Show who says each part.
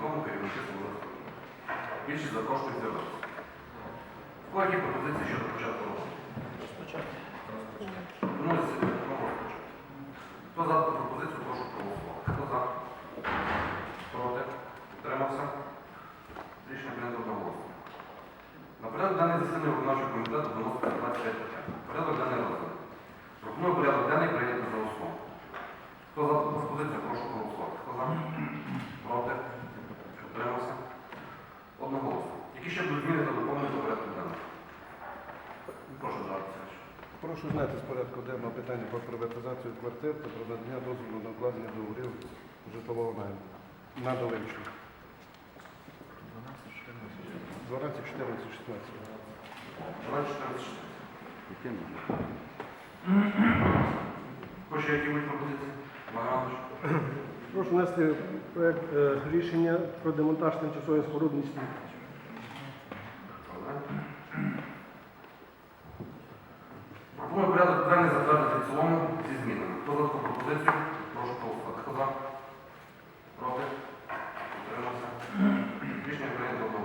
Speaker 1: виконкому керівники Солодовського. Більшість запрошують з'явитися. У кого які пропозиції щодо початку роботи? Ну, засідання розпочати. Хто за пропозицію, прошу проголосувати. Хто за? Проти? Утримався? Рішення прийнято одноголосно. На порядок денний засідання виконавчого комітету виноситься 25 питань. Порядок денний розгляд. Пропоную порядок денний прийняти за основу. Хто за таку пропозицію, прошу проголосувати. Хто за? Проти? Утримався? Ще будуть зміни та доповнення до порядку денного? Прошу, Васильович.
Speaker 2: Прошу зняти з порядку денного питання про приватизацію квартир та про надання дозволу на укладення договорів житлового найму на Долинщину. 12, 14, 16.
Speaker 1: Давай 14. Хоче які будуть пропозиції?
Speaker 3: Прошу внести проект е, рішення про демонтаж тимчасової споруди
Speaker 1: Тому порядок денний затвердити в цілому зі змінами. Хто за таку пропозицію? Прошу голосувати. Хто за? Проти? Утримався? Рішення прийнято.